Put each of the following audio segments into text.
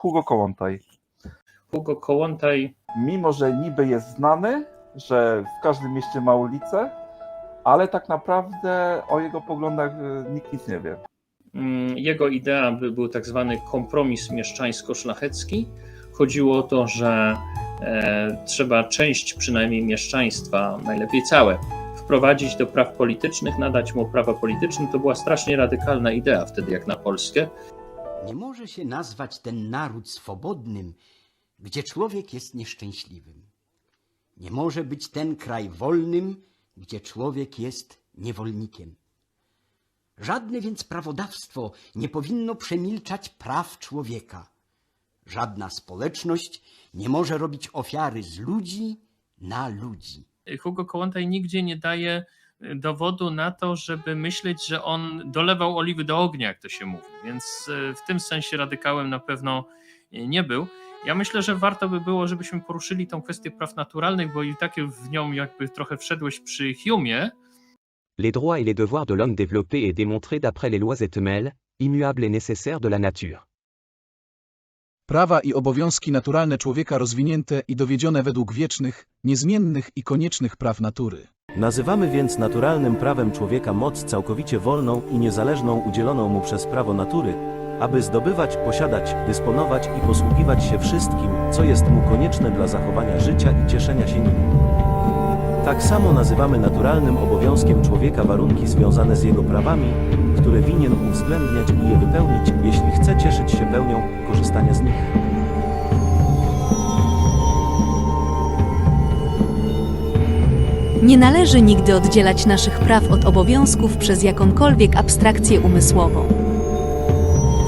Hugo Kołłątaj. Hugo Kołłątaj Mimo, że niby jest znany, że w każdym mieście ma ulicę, ale tak naprawdę o jego poglądach y, nikt nic nie wie. Mm, Jego idea by był tak zwany kompromis mieszczańsko-szlachecki. Chodziło o to, że e, trzeba część przynajmniej mieszczaństwa, najlepiej całe, wprowadzić do praw politycznych, nadać mu prawa polityczne. To była strasznie radykalna idea wtedy, jak na Polskę. Nie może się nazwać ten naród swobodnym, gdzie człowiek jest nieszczęśliwym. Nie może być ten kraj wolnym, gdzie człowiek jest niewolnikiem. Żadne więc prawodawstwo nie powinno przemilczać praw człowieka. Żadna społeczność nie może robić ofiary z ludzi na ludzi. Hugo Kołłątaj nigdzie nie daje dowodu na to, żeby myśleć, że on dolewał oliwy do ognia, jak to się mówi. Więc y, w tym sensie radykałem na pewno nie był. Ja myślę, że warto by było, żebyśmy poruszyli tą kwestię praw naturalnych, bo i takie w nią jakby trochę wszedłeś przy Humie. Les droits et les devoirs de l'homme développés et démontrés d'après les lois etmel, immuables et nécessaires de la nature. Prawa i obowiązki naturalne człowieka rozwinięte i dowiedzione według wiecznych, niezmiennych i koniecznych praw natury. Nazywamy więc naturalnym prawem człowieka moc całkowicie wolną i niezależną udzieloną mu przez prawo natury, aby zdobywać, posiadać, dysponować i posługiwać się wszystkim, co jest mu konieczne dla zachowania życia i cieszenia się nim. Tak samo nazywamy naturalnym obowiązkiem człowieka warunki związane z jego prawami, które winien uwzględniać i je wypełnić, jeśli chce cieszyć się pełnią korzystania z nich. Nie należy nigdy oddzielać naszych praw od obowiązków przez jakąkolwiek abstrakcję umysłową.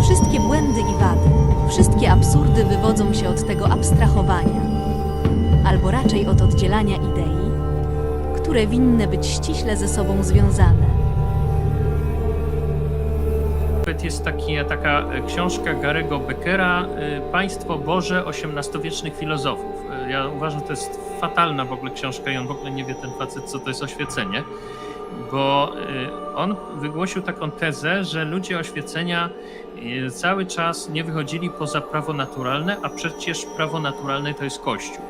Wszystkie błędy i wady, wszystkie absurdy wywodzą się od tego abstrahowania, albo raczej od oddzielania idei, które winny być ściśle ze sobą związane. Jest taki, taka e, książka Garego Beckera y, Państwo Boże XVIII-wiecznych filozofów. Y, Ja uważam, że to jest fatalna w ogóle książka i on w ogóle nie wie ten facet, co to jest oświecenie, bo y, on wygłosił taką tezę, że ludzie oświecenia y, cały czas nie wychodzili poza prawo naturalne, a przecież prawo naturalne to jest Kościół.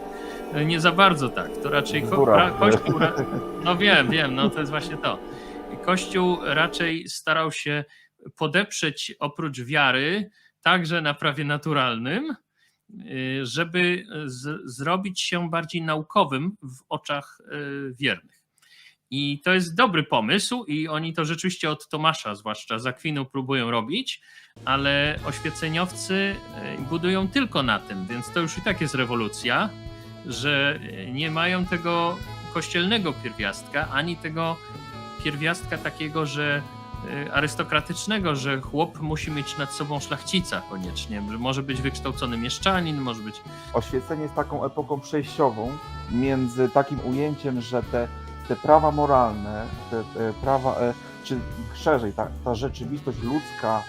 Y, Nie za bardzo tak, to raczej ko- pra- Kościół. No wiem, wiem, no to jest właśnie to. Kościół raczej starał się podeprzeć oprócz wiary także na prawie naturalnym, żeby z, zrobić się bardziej naukowym w oczach y, wiernych. I to jest dobry pomysł, i oni to rzeczywiście od Tomasza, zwłaszcza z Akwinu, próbują robić, ale oświeceniowcy y, budują tylko na tym, więc to już i tak jest rewolucja, że y, nie mają tego kościelnego pierwiastka, ani tego pierwiastka takiego, że y, arystokratycznego, że chłop musi mieć nad sobą szlachcica koniecznie. że Może być wykształcony mieszczanin, może być. Oświecenie jest taką epoką przejściową między takim ujęciem, że te, te prawa moralne, te e, prawa, e, czy szerzej, ta, ta rzeczywistość ludzka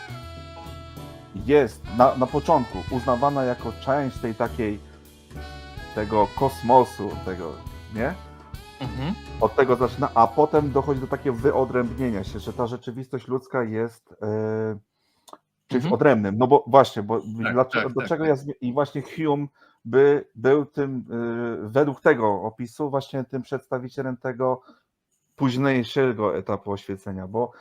jest na, na początku uznawana jako część tej takiej tego kosmosu, tego, nie? Mhm. Od tego zaczyna, a potem dochodzi do takiego wyodrębnienia się, że ta rzeczywistość ludzka jest e, czymś Mhm. odrębnym. No bo właśnie, bo Tak, dlaczego, tak, do tak, tak. ja i właśnie Hume by był tym, y, według tego opisu, właśnie tym przedstawicielem tego późniejszego etapu oświecenia, bo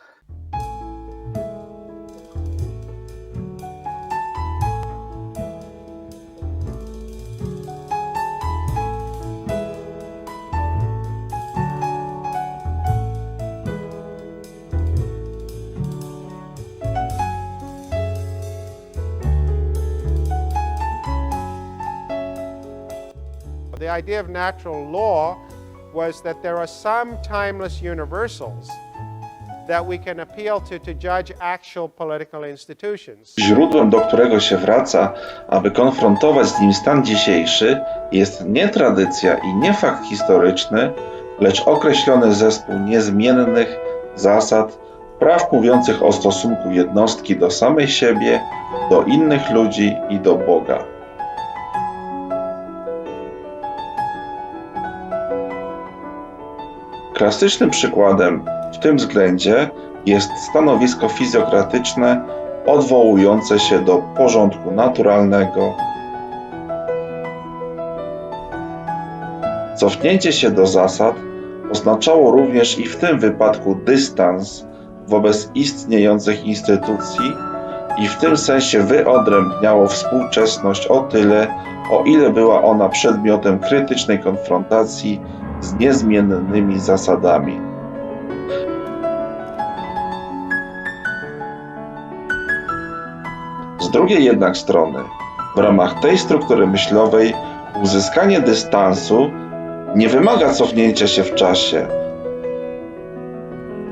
The idea of natural law was that there are some timeless universals that we can appeal to to judge actual political institutions. Źródłem, do którego się wraca, aby konfrontować z nim stan dzisiejszy, jest nie tradycja i nie fakt historyczny, lecz określony zespół niezmiennych zasad, praw mówiących o stosunku jednostki do samej siebie, do innych ludzi i do Boga. Klasycznym przykładem w tym względzie jest stanowisko fizjokratyczne odwołujące się do porządku naturalnego. Cofnięcie się do zasad oznaczało również i w tym wypadku dystans wobec istniejących instytucji i w tym sensie wyodrębniało współczesność o tyle, o ile była ona przedmiotem krytycznej konfrontacji z niezmiennymi zasadami. Z drugiej jednak strony, w ramach tej struktury myślowej, uzyskanie dystansu nie wymaga cofnięcia się w czasie.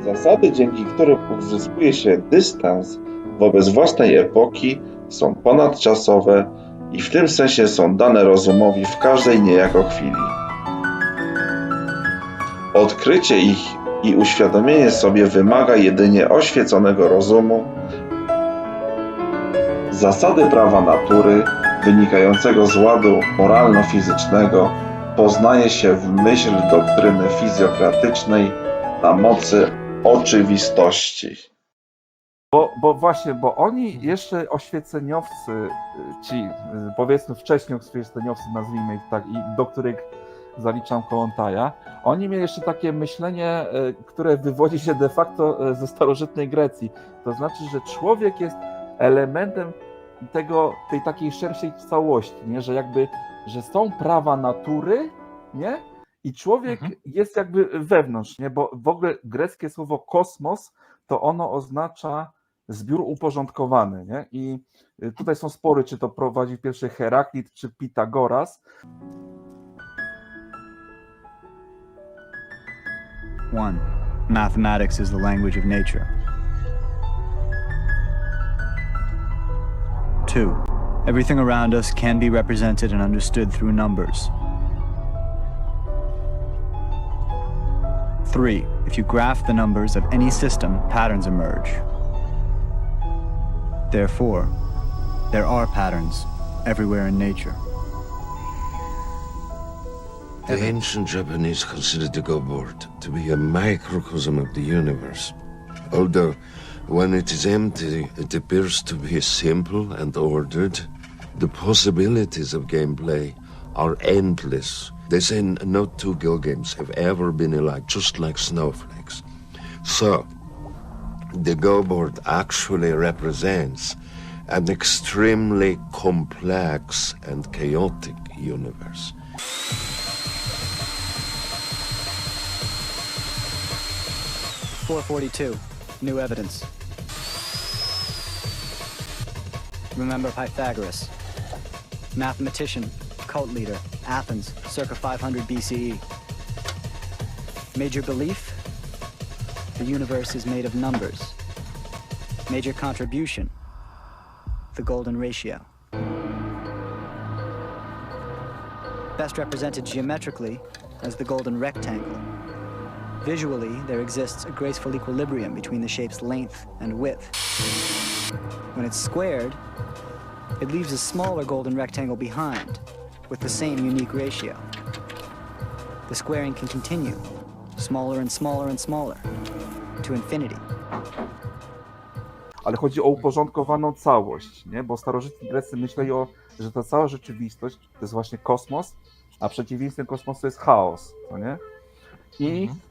Zasady, dzięki którym uzyskuje się dystans wobec własnej epoki, są ponadczasowe i w tym sensie są dane rozumowi w każdej niejako chwili. Odkrycie ich i uświadomienie sobie wymaga jedynie oświeconego rozumu, zasady prawa natury, wynikającego z ładu moralno-fizycznego, poznaje się w myśl doktryny fizjokratycznej na mocy oczywistości. Bo, bo właśnie, bo oni jeszcze oświeceniowcy, y, ci y, powiedzmy wcześniej oświeceniowcy, nazwijmy ich tak, i do których zaliczam Kołątaja, oni mieli jeszcze takie myślenie, y, które wywodzi się de facto y, ze starożytnej Grecji. To znaczy, że człowiek jest elementem tego, tej takiej szerszej całości, nie? że jakby, że są prawa natury, nie? I człowiek Mhm. jest jakby wewnątrz, nie? Bo w ogóle greckie słowo kosmos to ono oznacza zbiór uporządkowany, nie? I y, tutaj są spory, czy to prowadzi pierwszy Heraklit, czy Pitagoras. One, mathematics is the language of nature. Two, everything around us can be represented and understood through numbers. Three, if you graph the numbers of any system, patterns emerge. Therefore, there are patterns everywhere in nature. The ancient Japanese considered the go-board to be a microcosm of the universe. Although, when it is empty, it appears to be simple and ordered. The possibilities of gameplay are endless. They say no two Go games have ever been alike, just like snowflakes. So, the Go board actually represents an extremely complex and chaotic universe. Four forty-two, new evidence. Remember Pythagoras, mathematician, cult leader, Athens, circa 500 BCE. Major belief? The universe is made of numbers. Major contribution? The golden ratio. Best represented geometrically as the golden rectangle. Visually, there exists a graceful equilibrium between the shape's length and width. When it's squared, it leaves a smaller golden rectangle behind, with the same unique ratio. The squaring can continue, smaller and smaller and smaller, to infinity. ale chodzi o uporządkowaną całość, nie? bo starożytni Grecy myśleli, o, że ta cała rzeczywistość to jest właśnie kosmos, a przeciwieństwem kosmosu jest chaos, no nie? I y,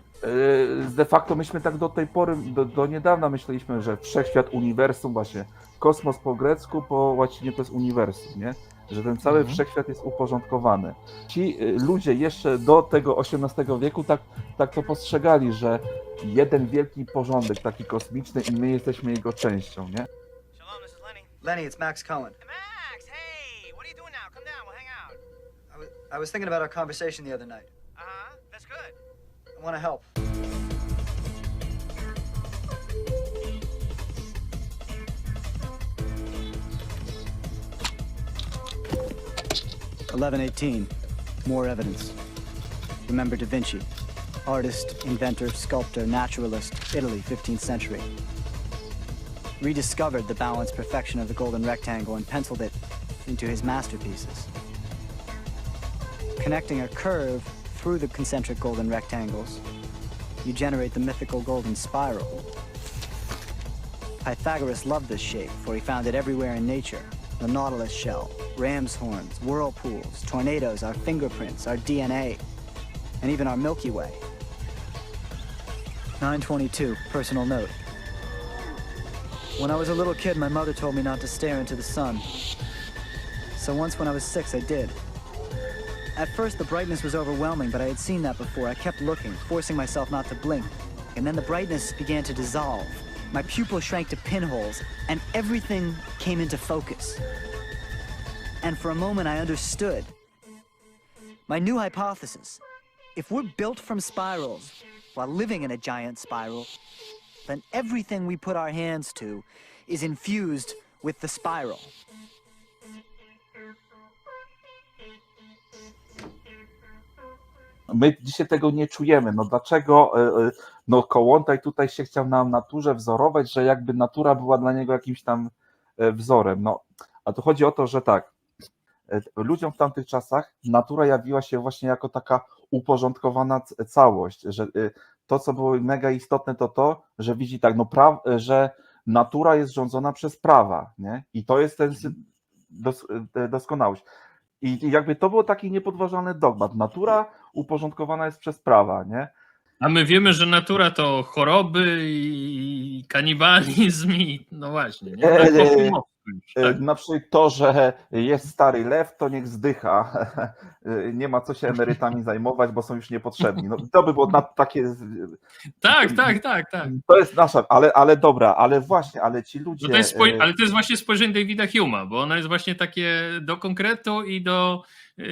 de facto myśmy tak do tej pory, do, do niedawna myśleliśmy, że wszechświat, uniwersum, właśnie kosmos po grecku, po łacinie to jest uniwersum, nie? Że ten cały Mhm. wszechświat jest uporządkowany. Ci y, ludzie jeszcze do tego XVIII wieku tak, tak to postrzegali, że jeden wielki porządek, taki kosmiczny i my jesteśmy jego częścią, nie? Shalom, this is Lenny. Lenny, it's Max Cohen. Max, hey, what are you doing now? Come down, we'll hang out. I was, I was thinking about our conversation the other night. I want to help. Eleven eighteen. More evidence. Remember Da Vinci, artist, inventor, sculptor, naturalist, Italy, 15th century. Rediscovered the balanced perfection of the golden rectangle and penciled it into his masterpieces. Connecting a curve through the concentric golden rectangles, you generate the mythical golden spiral. Pythagoras loved this shape, for he found it everywhere in nature. The nautilus shell, ram's horns, whirlpools, tornadoes, our fingerprints, our DNA, and even our Milky Way. 922, personal note. When I was a little kid, my mother told me not to stare into the sun. So once when I was six, I did. At first, the brightness was overwhelming, but I had seen that before. I kept looking, forcing myself not to blink. And then the brightness began to dissolve. My pupils shrank to pinholes, and everything came into focus. And for a moment, I understood. My new hypothesis if we're built from spirals while living in a giant spiral, then everything we put our hands to is infused with the spiral. My dzisiaj tego nie czujemy. No dlaczego e, e, no Kołłątaj tutaj się chciał na naturze wzorować, że jakby natura była dla niego jakimś tam e, wzorem. No, a tu chodzi o to, że tak, ludziom w tamtych czasach natura jawiła się właśnie jako taka uporządkowana całość, że to, co było mega istotne, to to, że widzi tak, no pra, że natura jest rządzona przez prawa, nie? I to jest ten dos, doskonałość. I jakby to był taki niepodważalny dogmat. Natura uporządkowana jest przez prawa, nie? A my wiemy, że natura to choroby i kanibalizm i no właśnie, nie? Tak E, tak. Na przykład to, że jest stary lew, to niech zdycha. E, Nie ma co się emerytami zajmować, bo są już niepotrzebni. No, to by było na takie. tak, tak, tak, tak. To jest nasza, ale, ale dobra, ale właśnie, ale ci ludzie. No to jest e, ale to jest właśnie spojrzenie Davida Huma, bo ono jest właśnie takie do konkretu i do,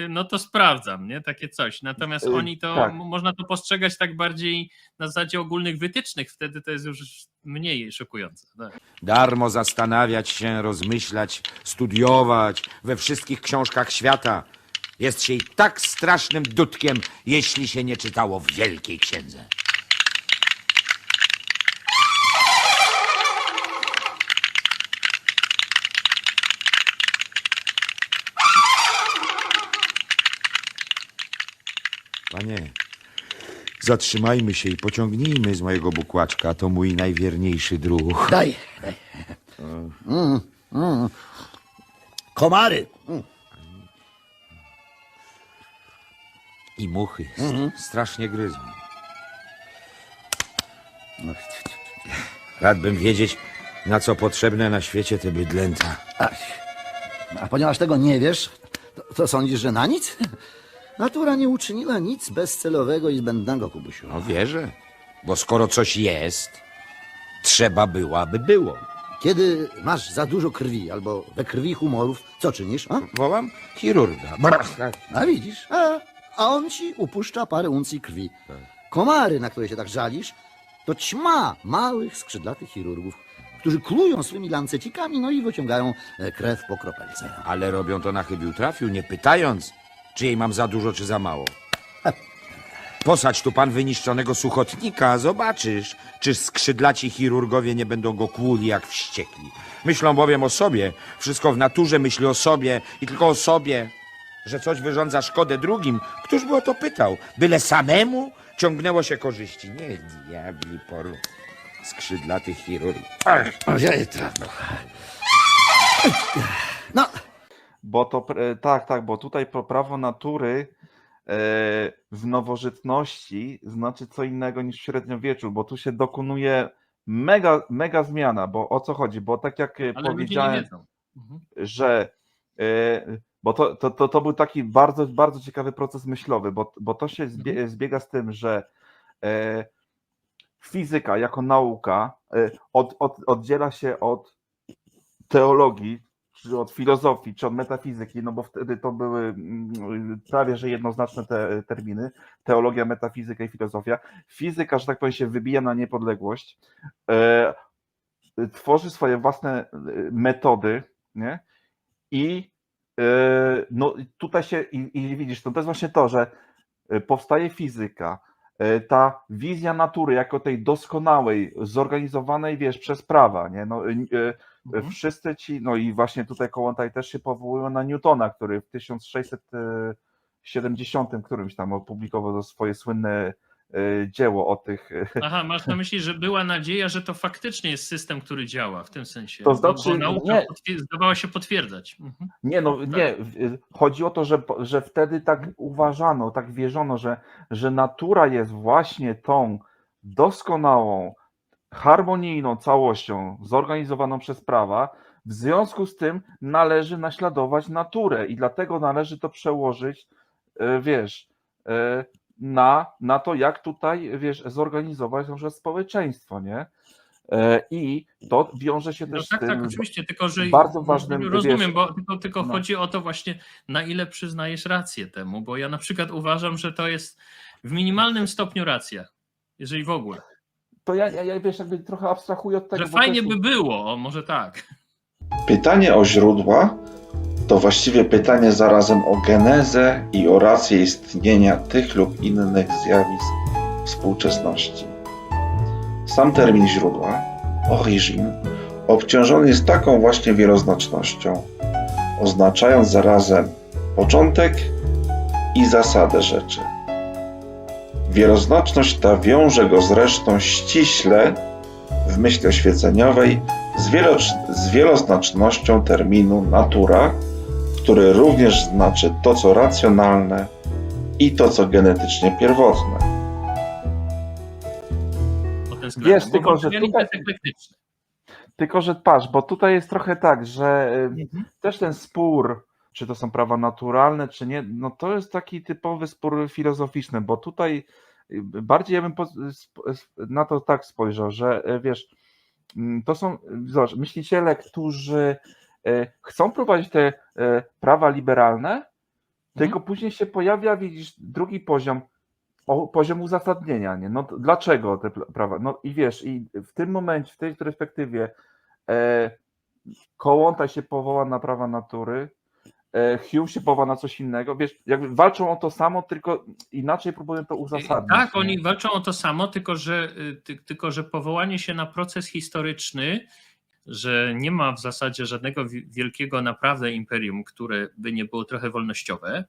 no to sprawdzam, nie? Takie coś. Natomiast Y, oni to, tak. można to postrzegać tak bardziej na zasadzie ogólnych wytycznych, wtedy to jest już mniej szokujące. Tak. Darmo zastanawiać się, rozmyślać, studiować we wszystkich książkach świata. Jest się i tak strasznym dudkiem, jeśli się nie czytało w Wielkiej Księdze. Panie, zatrzymajmy się i pociągnijmy z mojego bukłaczka. To mój najwierniejszy druh. Daj, daj. Mm, mm. Komary. Mm. I muchy. Mhm. Strasznie gryzą. Radbym wiedzieć, na co potrzebne na świecie te bydlęta. A, a ponieważ tego nie wiesz, to, to sądzisz, że na nic? Natura nie uczyniła nic bezcelowego i zbędnego, Kubusiu. No wierzę, bo skoro coś jest, trzeba było, aby było. Kiedy masz za dużo krwi albo we krwi humorów, co czynisz? A, Wołam chirurga. Brach. a widzisz, a, a on ci upuszcza parę uncji krwi. Komary, na które się tak żalisz, to ćma małych, skrzydlatych chirurgów, którzy klują swymi lancecikami, no i wyciągają e, krew po kropelce. Ale robią to na chybił trafił, nie pytając, czy jej mam za dużo, czy za mało. Posadź tu pan wyniszczonego suchotnika, a zobaczysz, czy skrzydlaci chirurgowie nie będą go kłuli jak wściekli. Myślą bowiem o sobie, wszystko w naturze myśli o sobie i tylko o sobie. Że coś wyrządza szkodę drugim, któż by o to pytał? Byle samemu ciągnęło się korzyści. Nie diabli poru. Skrzydlaty chirurg. Ach, Ojej, to... No, Bo to e, tak, tak, bo tutaj prawo natury e, w nowożytności znaczy co innego niż w średniowieczu, bo tu się dokonuje mega, mega zmiana, bo o co chodzi? Bo tak jak e, Ale powiedziałem. Mhm. że bo to, to, to, to był taki bardzo, bardzo ciekawy proces myślowy, bo, bo to się zbie, zbiega z tym, że fizyka jako nauka od, od, oddziela się od teologii, czy od filozofii, czy od metafizyki, no bo wtedy to były mm, prawie że jednoznaczne te terminy, teologia, metafizyka i filozofia. Fizyka, że tak powiem, się wybija na niepodległość, e, tworzy swoje własne e, metody, nie? I e, no tutaj się, i, i widzisz, to, to jest właśnie to, że e, powstaje fizyka, e, ta wizja natury jako tej doskonałej, zorganizowanej, wiesz, przez prawa, nie? No, e, Mhm. Wszyscy ci, no i właśnie tutaj Kołłątaj też się powołują na Newtona, który w 1670 którymś tam opublikował swoje słynne dzieło o tych. y, Aha, masz na myśli, że była nadzieja, że to faktycznie jest system, który działa w tym sensie. To znaczy, bo nauka nie. potwier- zdawała się potwierdzać. Mhm. Nie, no nie. w- Chodzi o to, że, że wtedy tak uważano, tak wierzono, że, że natura jest właśnie tą doskonałą, harmonijną całością zorganizowaną przez prawa. W związku z tym należy naśladować naturę i dlatego należy to przełożyć, e, wiesz, e, na, na to, jak tutaj, wiesz, zorganizować nasze społeczeństwo, nie? E, I to wiąże się No też tak, z tym. tak, oczywiście, tylko że bardzo ważnym, rozumiem, wiesz, bo tylko, tylko no. chodzi o to właśnie, na ile przyznajesz rację temu, bo ja na przykład uważam, że to jest w minimalnym stopniu racja, jeżeli w ogóle. To ja, ja, ja wiesz, jakby trochę abstrahuję od tego. Że fajnie jest- by było, może tak. Pytanie o źródła to właściwie pytanie zarazem o genezę i o rację istnienia tych lub innych zjawisk współczesności. Sam termin źródła, origin, obciążony jest taką właśnie wieloznacznością, oznaczając zarazem początek i zasadę rzeczy. Wieloznaczność ta wiąże go zresztą ściśle w myśli oświeceniowej z, wielo, z wieloznacznością terminu natura, który również znaczy to, co racjonalne i to, co genetycznie pierwotne. Wiesz, tylko, że tutaj-. Tylko, że patrz, bo tutaj jest trochę tak, że y, Mhm. też ten spór, czy to są prawa naturalne, czy nie, no to jest taki typowy spór filozoficzny, bo tutaj y, bardziej ja bym na to tak spojrzał, że y, wiesz, mm, to są zobacz, myśliciele, którzy chcą prowadzić te y, prawa liberalne, tylko później się pojawia, widzisz, drugi poziom, poziom uzasadnienia, nie? No dlaczego te prawa? No i wiesz, i w tym momencie, w tej perspektywie e, Kołątaj się powoła na prawa natury, e, Hume się powoła na coś innego, wiesz, jakby walczą o to samo, tylko inaczej próbują to uzasadnić. Tak, nie? oni walczą o to samo, tylko że, y, ty, tylko że powołanie się na proces historyczny, że nie ma w zasadzie żadnego wi- wielkiego naprawdę imperium, które by nie było trochę wolnościowe,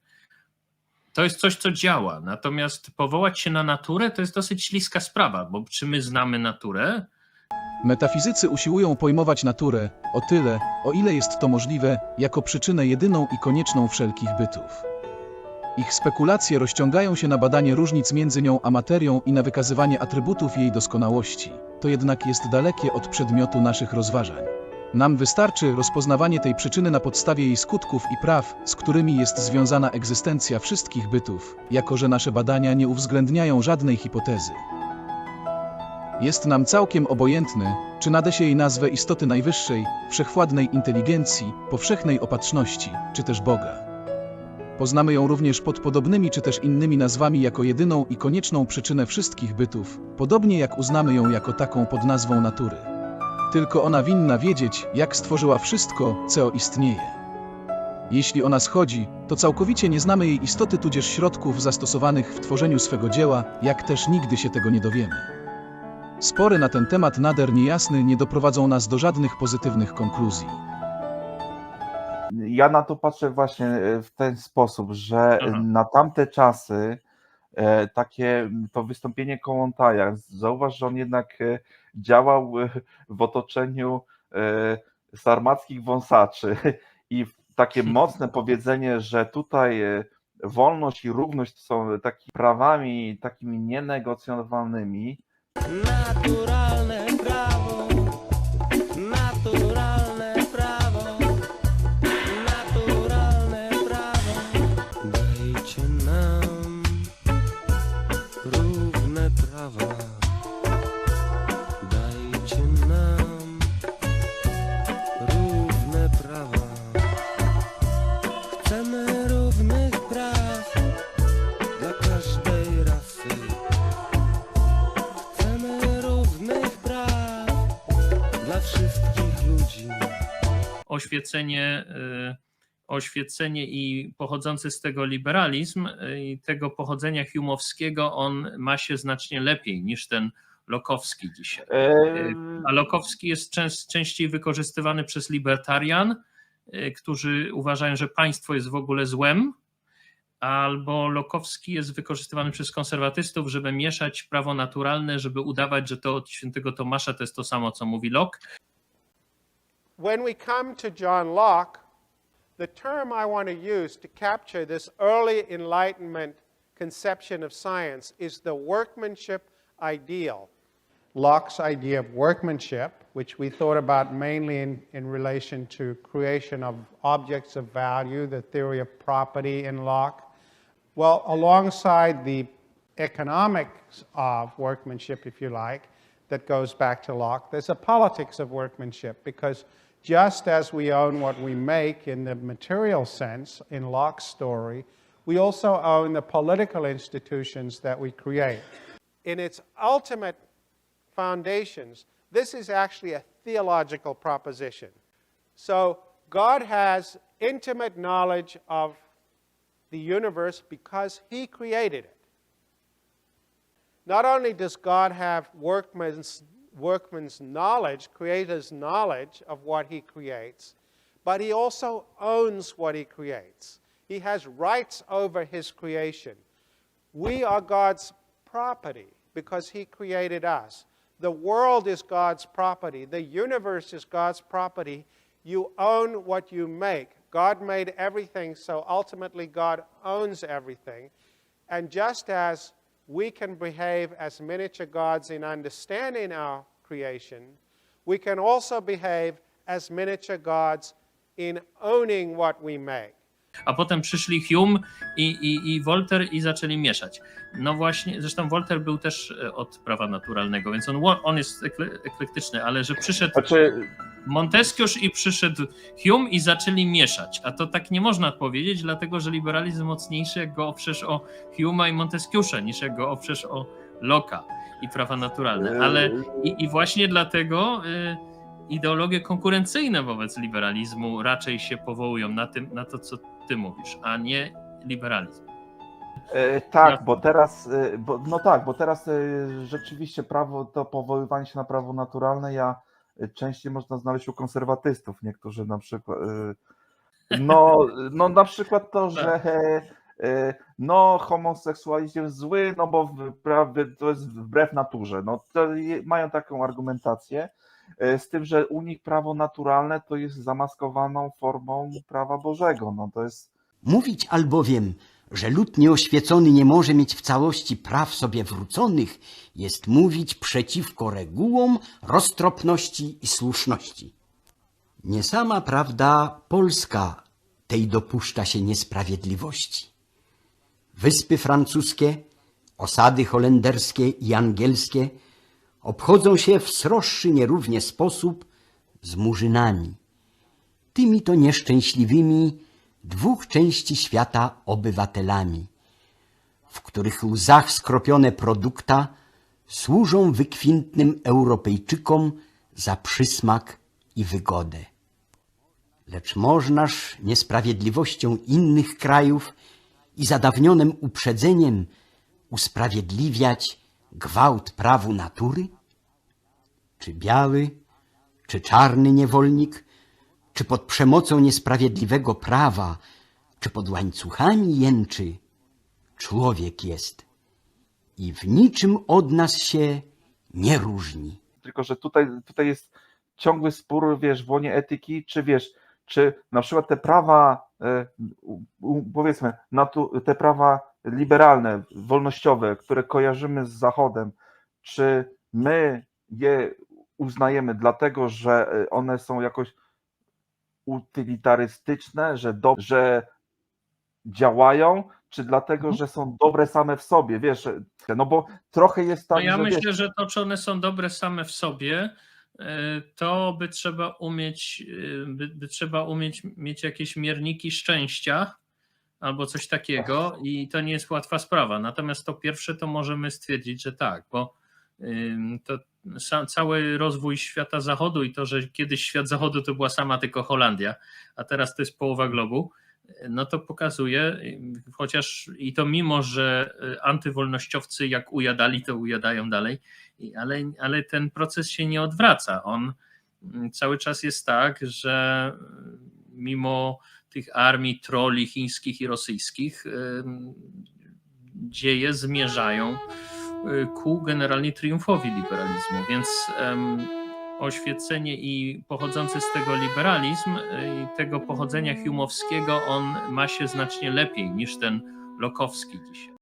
to jest coś, co działa. Natomiast powołać się na naturę to jest dosyć śliska sprawa, bo czy my znamy naturę? Metafizycy usiłują pojmować naturę o tyle, o ile jest to możliwe, jako przyczynę jedyną i konieczną wszelkich bytów. Ich spekulacje rozciągają się na badanie różnic między nią a materią i na wykazywanie atrybutów jej doskonałości. To jednak jest dalekie od przedmiotu naszych rozważań. Nam wystarczy rozpoznawanie tej przyczyny na podstawie jej skutków i praw, z którymi jest związana egzystencja wszystkich bytów, jako że nasze badania nie uwzględniają żadnej hipotezy. Jest nam całkiem obojętne, czy nada się jej nazwę istoty najwyższej, wszechwładnej inteligencji, powszechnej opatrzności, czy też Boga. Poznamy ją również pod podobnymi czy też innymi nazwami jako jedyną i konieczną przyczynę wszystkich bytów, podobnie jak uznamy ją jako taką pod nazwą natury. Tylko ona winna wiedzieć, jak stworzyła wszystko, co istnieje. Jeśli o nas chodzi, to całkowicie nie znamy jej istoty tudzież środków zastosowanych w tworzeniu swego dzieła, jak też nigdy się tego nie dowiemy. Spory na ten temat nader niejasny nie doprowadzą nas do żadnych pozytywnych konkluzji. Ja na to patrzę właśnie e, w ten sposób, że Aha. na tamte czasy e, takie to wystąpienie Kołątaja, zauważ, że on jednak e, działał w otoczeniu sarmackich wąsaczy i takie mocne powiedzenie, że tutaj wolność i równość są takimi prawami takimi nienegocjowalnymi, Naturalne oświecenie, y, oświecenie i pochodzący z tego liberalizm y, i tego pochodzenia humowskiego, on ma się znacznie lepiej niż ten lokowski dzisiaj. Y, A lokowski jest częst, częściej wykorzystywany przez libertarian, y, którzy uważają, że państwo jest w ogóle złem, albo Lokowski jest wykorzystywany przez konserwatystów, żeby mieszać prawo naturalne, żeby udawać, że to od świętego Tomasza to jest to samo, co mówi Locke. When we come to John Locke, the term I want to use to capture this early Enlightenment conception of science is the workmanship ideal. Locke's idea of workmanship, which we thought about mainly in, in relation to creation of objects of value, the theory of property in Locke. Well, alongside the economics of workmanship, if you like, that goes back to Locke, there's a politics of workmanship because just as we own what we make in the material sense in Locke's story, we also own the political institutions that we create. In its ultimate foundations, this is actually a theological proposition. So God has intimate knowledge of the universe because He created it. Not only does God have workman's, workman's knowledge, creator's knowledge of what He creates, but He also owns what He creates. He has rights over His creation. We are God's property because He created us. The world is God's property. The universe is God's property. You own what you make. God made everything, so ultimately God owns everything. And just as we can behave as miniature gods in understanding our creation, we can also behave as miniature gods in owning what we make. A potem przyszli Hume i, i, i Voltaire i zaczęli mieszać. No właśnie, zresztą Voltaire był też e, od prawa naturalnego, więc on, on jest ekle, eklektyczny, ale że przyszedł Znaczy, Montesquieu i przyszedł Hume i zaczęli mieszać. A to tak nie można powiedzieć, dlatego że liberalizm mocniejszy, jak go oprzesz o Hume'a i Montesquieu'a, niż jak go oprzesz o Locke'a i prawa naturalne. Ale i, i właśnie dlatego y, ideologie konkurencyjne wobec liberalizmu raczej się powołują na, tym, na to, co ty mówisz, a nie liberalizm. E, tak, bo teraz, e, bo, no tak, bo teraz e, rzeczywiście prawo, to powoływanie się na prawo naturalne, ja częściej można znaleźć u konserwatystów, niektórzy na przykład, e, no, no na przykład to, że e, e, no homoseksualizm jest zły, no bo to jest wbrew naturze, no mają taką argumentację, e, z tym, że u nich prawo naturalne to jest zamaskowaną formą prawa Bożego, no to jest Mówić albowiem, że lud nieoświecony nie może mieć w całości praw sobie wróconych, jest mówić przeciwko regułom roztropności i słuszności. Nie sama prawda polska tej dopuszcza się niesprawiedliwości. Wyspy francuskie, osady holenderskie i angielskie obchodzą się w sroższy nierównie sposób z murzynami. Tymi to nieszczęśliwymi dwóch części świata obywatelami, w których łzach skropione produkta służą wykwintnym Europejczykom za przysmak i wygodę. Lecz możnaż niesprawiedliwością innych krajów i zadawnionym uprzedzeniem usprawiedliwiać gwałt prawu natury? Czy biały, czy czarny niewolnik, czy pod przemocą niesprawiedliwego prawa, czy pod łańcuchami jęczy, człowiek jest i w niczym od nas się nie różni. tylko że tutaj, tutaj jest ciągły spór, wiesz, w łonie etyki, czy wiesz, czy na przykład te prawa, e, powiedzmy, te prawa liberalne, wolnościowe, które kojarzymy z Zachodem, czy my je uznajemy dlatego, że e, one są jakoś utylitarystyczne, że, do, że działają, czy dlatego, że są dobre same w sobie, wiesz, no bo trochę jest tak, No ja że myślę, wiesz, że to, czy one są dobre same w sobie, y, to by trzeba umieć, y, by, by trzeba umieć mieć jakieś mierniki szczęścia albo coś takiego i to nie jest łatwa sprawa. Natomiast to pierwsze to możemy stwierdzić, że tak, bo to cały rozwój świata zachodu i to, że kiedyś świat zachodu to była sama tylko Holandia, a teraz to jest połowa globu, no to pokazuje, chociaż i to mimo, że y, antywolnościowcy jak ujadali, to ujadają dalej, ale, ale ten proces się nie odwraca. On mm, cały czas jest tak, że y, mimo tych armii troli chińskich i rosyjskich dzieje zmierzają ku generalnie triumfowi liberalizmu, więc oświecenie i pochodzący z tego liberalizm y, i tego pochodzenia humowskiego, on ma się znacznie lepiej niż ten lokowski dzisiaj.